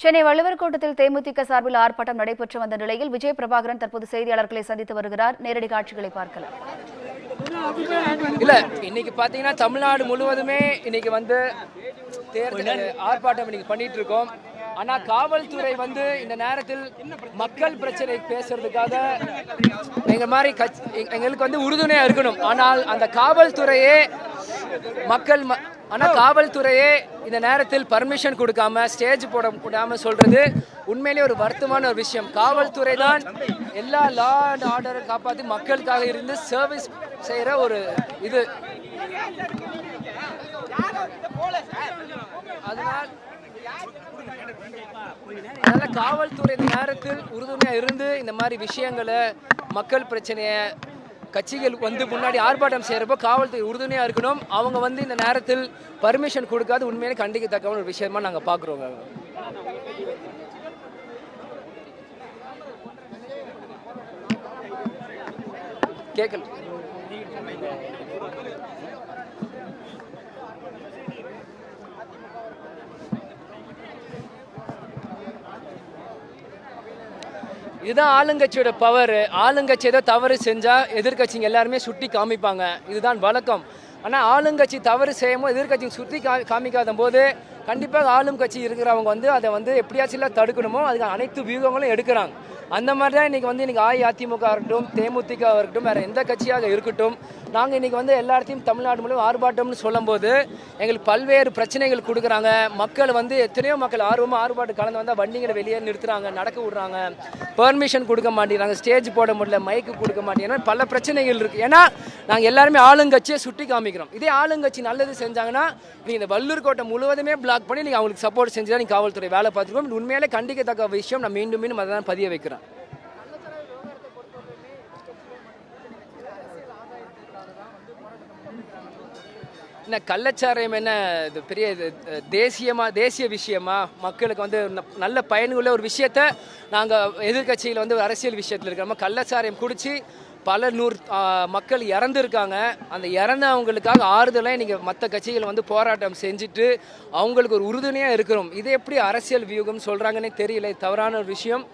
சென்னை வள்ளுவர் கோட்டத்தில் தேமுதிக சார்பில் ஆர்ப்பாட்டம் நடைபெற்று வந்த நிலையில் விஜய் பிரபாகரன் தற்போது செய்தியாளர்களை சந்தித்து வருகிறார். நேரடி காட்சிகளை பார்க்கலாம். இல்ல இன்னைக்கு பாத்தீங்கன்னா தமிழ்நாடு முழுவதுமே இன்னைக்கு வந்து தேர்தல் ஆர்ப்பாட்டம் இன்னைக்கு பண்ணிட்டு இருக்கோம். ஆனா காவல்துறை வந்து இந்த நேரத்தில் மக்கள் பிரச்சனை பேசுறதுக்காக எங்க மாதிரி எங்களுக்கு வந்து உறுதுணையா இருக்கணும். ஆனால் அந்த காவல்துறையே மக்கள் ம- ஆனா காவல்துறையே இந்த நேரத்தில் பர்மிஷன் கொடுக்காம ஸ்டேஜ் போட விடாம சொல்றது உண்மையிலேயே ஒரு வருத்தமான ஒரு விஷயம். காவல்துறை தான் எல்லா லா அண்ட் ஆர்டரை காப்பாற்றி மக்களுக்காக இருந்து சர்வீஸ் செய்யற ஒரு இது. அதனால் அதனால காவல்துறை இந்த நேரத்தில் உறுதுணையா இருந்து இந்த மாதிரி விஷயங்களை மக்கள் பிரச்சனையை கட்சிகள் வந்து முன்னாடி ஆர்ப்பாட்டம் செய்கிறப்போ காவல்துறை உறுதுணையாக இருக்கணும். அவங்க வந்து இந்த நேரத்தில் பர்மிஷன் கொடுக்காது. உண்மையிலே கண்டிக்கத்தக்க ஒரு விஷயமா நாங்கள் பார்க்குறோங்க கேட்கல இதுதான் ஆளுங்கட்சியோட பவர் ஆளுங்கட்சி ஏதோ தவறு செஞ்சால் எதிர்க்கட்சிங்க எல்லாருமே சுட்டி காமிப்பாங்க. இதுதான் வழக்கம். ஆனால் ஆளுங்கட்சி தவறு செய்யும்போது எதிர்கட்சிங்க சுற்றி கா காமிக்காத போது கண்டிப்பாக ஆளும் கட்சி இருக்கிறவங்க வந்து அதை வந்து எப்படியாச்சும் தடுக்கணுமோ அதுக்கு அனைத்து வியூகங்களும் எடுக்கிறாங்க. அந்த மாதிரி தான் இன்றைக்கி வந்து இன்றைக்கி அஇஅதிமுக இருக்கட்டும் தேமுதிக இருக்கட்டும் வேறு எந்த கட்சியாக இருக்கட்டும் நாங்கள் இன்றைக்கி வந்து எல்லா இடத்தையும் தமிழ்நாடு முழுவதும் ஆர்ப்பாட்டம்னு சொல்லும்போது எங்களுக்கு பல்வேறு பிரச்சனைகள் கொடுக்குறாங்க. மக்கள் வந்து எத்தனையோ மக்கள் ஆர்வமாக ஆர்ப்பாட்டம் கலந்து வந்தால் வண்டிகளை வெளியே நிறுத்துறாங்க நடக்க விடுறாங்க. பெர்மிஷன் கொடுக்க மாட்டேங்கிறாங்க ஸ்டேஜ் போட முடியல மைக்கு கொடுக்க மாட்டேங்கிறாங்க. பல பிரச்சனைகள் இருக்குது ஏன்னா நாங்கள் எல்லாருமே ஆளுங்கட்சியை சுட்டி காமிக்கிறோம். இதே ஆளுங்கட்சி நல்லது செஞ்சாங்கன்னா நீங்கள் இந்த வள்ளூர் கோட்டை முழுவதுமே பிளாக் பண்ணி நீங்கள் அவங்களுக்கு சப்போர்ட் செஞ்சு தான் நீங்கள் காவல்துறை வேலை பார்த்துருக்கோம். உண்மையிலே கண்டிக்கத்தக்க விஷயம். நான் மீண்டும் மீண்டும் அதை தான் பதிய வைக்கிறேன். என்ன கள்ளச்சாராயம் என்ன இது பெரிய இது தேசியமாக தேசியமா தேசிய விஷயமா? மக்களுக்கு வந்து நல்ல பயனுள்ள ஒரு விஷயத்த நாங்கள் எதிர்கட்சியில் வந்து அரசியல் விஷயத்தில் இருக்கிறோம் கள்ளச்சாராயம் குடிச்சு பல நூறு மக்கள் இறந்துருக்காங்க. அந்த இறந்தவங்களுக்காக ஆறுதலாக நீங்கள் மற்ற கட்சிகள் வந்து போராட்டம் செஞ்சுட்டு அவங்களுக்கு ஒரு உறுதுணையாக இருக்கிறோம். இது எப்படி அரசியல் வியூகம் சொல்கிறாங்கன்னே தெரியல. தவறான ஒரு விஷயம்.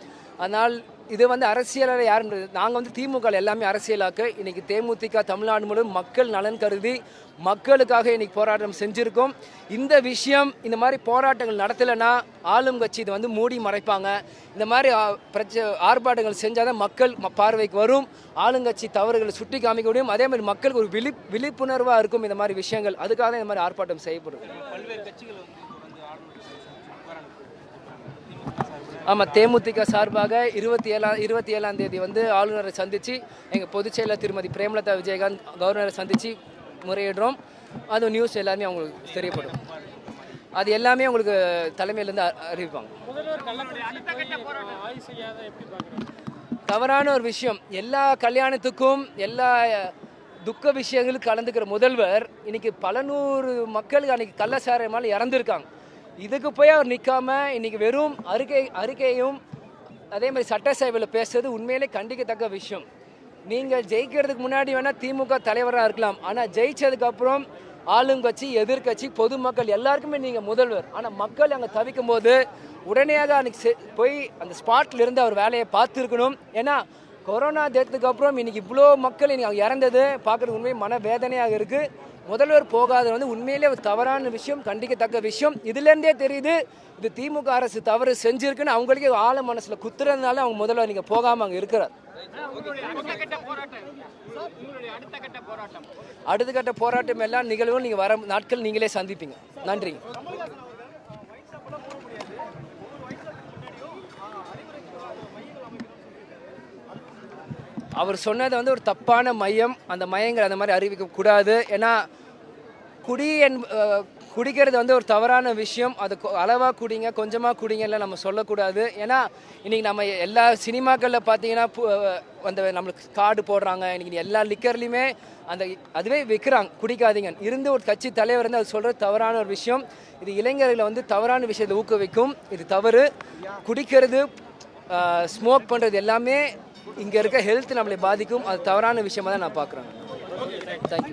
அதனால் இது வந்து அரசியலில் யாருன்றது நாங்கள் வந்து திமுக எல்லாமே அரசியலாக்க இன்னைக்கு தேமுதிக தமிழ்நாடு முழுவதும் மக்கள் நலன் கருதி மக்களுக்காக இன்னைக்கு போராட்டம் செஞ்சுருக்கோம். இந்த விஷயம் இந்த மாதிரி போராட்டங்கள் நடத்தலைன்னா ஆளும் கட்சி இதை வந்து மூடி மறைப்பாங்க. இந்த மாதிரி பிரச்ச ஆர்ப்பாட்டங்கள் செஞ்சால் தான் மக்கள் பார்வைக்கு வரும். ஆளுங்கட்சி தவறுகளை சுட்டி காமிக்க முடியும். அதே மாதிரி மக்களுக்கு ஒரு விழி விழிப்புணர்வாக இருக்கும் இந்த மாதிரி விஷயங்கள். அதுக்காக தான் இந்த மாதிரி ஆர்ப்பாட்டம் செய்யப்படும் கட்சிகள் ஆமாம் தேமுதிக சார்பாக இருபத்தி ஏழாம் இருபத்தி ஏழாம் தேதி வந்து ஆளுநரை சந்தித்து எங்கள் பொதுச்செயலர் திருமதி பிரேமலதா விஜயகாந்த் கவர்னரை சந்தித்து முறையிடுறோம். அது நியூஸ் எல்லாமே அவங்களுக்கு தெரியப்படும். அது எல்லாமே உங்களுக்கு தலைமையிலேருந்து அறிவிப்பாங்க. தவறான ஒரு விஷயம். எல்லா கல்யாணத்துக்கும் எல்லா துக்க விஷயங்களும் கலந்துக்கிற முதல்வர் இன்னைக்கு பல நூறு மக்கள் அன்னைக்கு கள்ளச்சாராயமால் இறந்துருக்காங்க. இதுக்கு போய் அவர் நிற்காம இன்னைக்கு வெறும் அறிக்கை அறிக்கையும் அதே மாதிரி சட்டசபையில் பேசுறது உண்மையிலே கண்டிக்கத்தக்க விஷயம். நீங்கள் ஜெயிக்கிறதுக்கு முன்னாடி வேணால் திமுக தலைவராக இருக்கலாம். ஆனால் ஜெயிச்சதுக்கப்புறம் ஆளுங்கட்சி எதிர்க்கட்சி பொதுமக்கள் எல்லாருக்குமே நீங்கள் முதல்வர். ஆனால் மக்கள் அங்கே தவிக்கும் போது உடனடியாக அன்னைக்கு செ- போய் அந்த ஸ்பாட்டில் இருந்து அவர் வேலையை பார்த்துருக்கணும். ஏன்னா கொரோனா தேத்துக்கு அப்புறம் இன்னைக்கு இவ்வளோ மக்கள் இன்னைக்கு அவங்க இறந்தது பார்க்குறது உண்மை மன வேதனையாக இருக்கு. முதல்வர் போகாதது வந்து உண்மையிலே தவறான விஷயம் கண்டிக்கத்தக்க விஷயம். இதுலேருந்தே தெரியுது இது திமுக அரசு தவறு செஞ்சிருக்குன்னு அவங்களுக்கே ஆழ மனசில் குத்துறதுனால அவங்க முதல்வர் நீங்கள் போகாமல் அங்கே இருக்கிறார். அடுத்த கட்ட போராட்டம் எல்லாம் நிகழ்வும் நீங்கள் வர நாட்கள் நீங்களே சந்திப்பீங்க. நன்றிங்க. அவர் சொன்னது வந்து ஒரு தப்பான மையம் அந்த மையங்கள் அந்த மாதிரி அறிவிக்கக்கூடாது ஏன்னா குடி என் குடிக்கிறது வந்து ஒரு தவறான விஷயம். அது அளவாக குடிங்க கொஞ்சமாக குடிங்கலாம் நம்ம சொல்லக்கூடாது. ஏன்னா இன்றைக்கி நம்ம எல்லா சினிமாக்களில் பார்த்தீங்கன்னா பு- அந்த நம்மளுக்கு கார்டு போடுறாங்க. இன்றைக்கி எல்லா லிக்கர்லையுமே அந்த அதுவே விற்கிறாங்க குடிக்காதீங்க. இருந்து ஒரு கட்சி தலைவர் வந்து அது சொல்கிறது தவறான ஒரு விஷயம். இது இளைஞர்களை வந்து தவறான விஷயத்தை ஊக்குவிக்கும். இது தவறு. குடிக்கிறது ஸ்மோக் பண்ணுறது எல்லாமே இங்கே இருக்க ஹெல்த் நம்மளை பாதிக்கும். அது தவறான விஷயமா தான் நான் பார்க்குறேன். தேங்க்யூ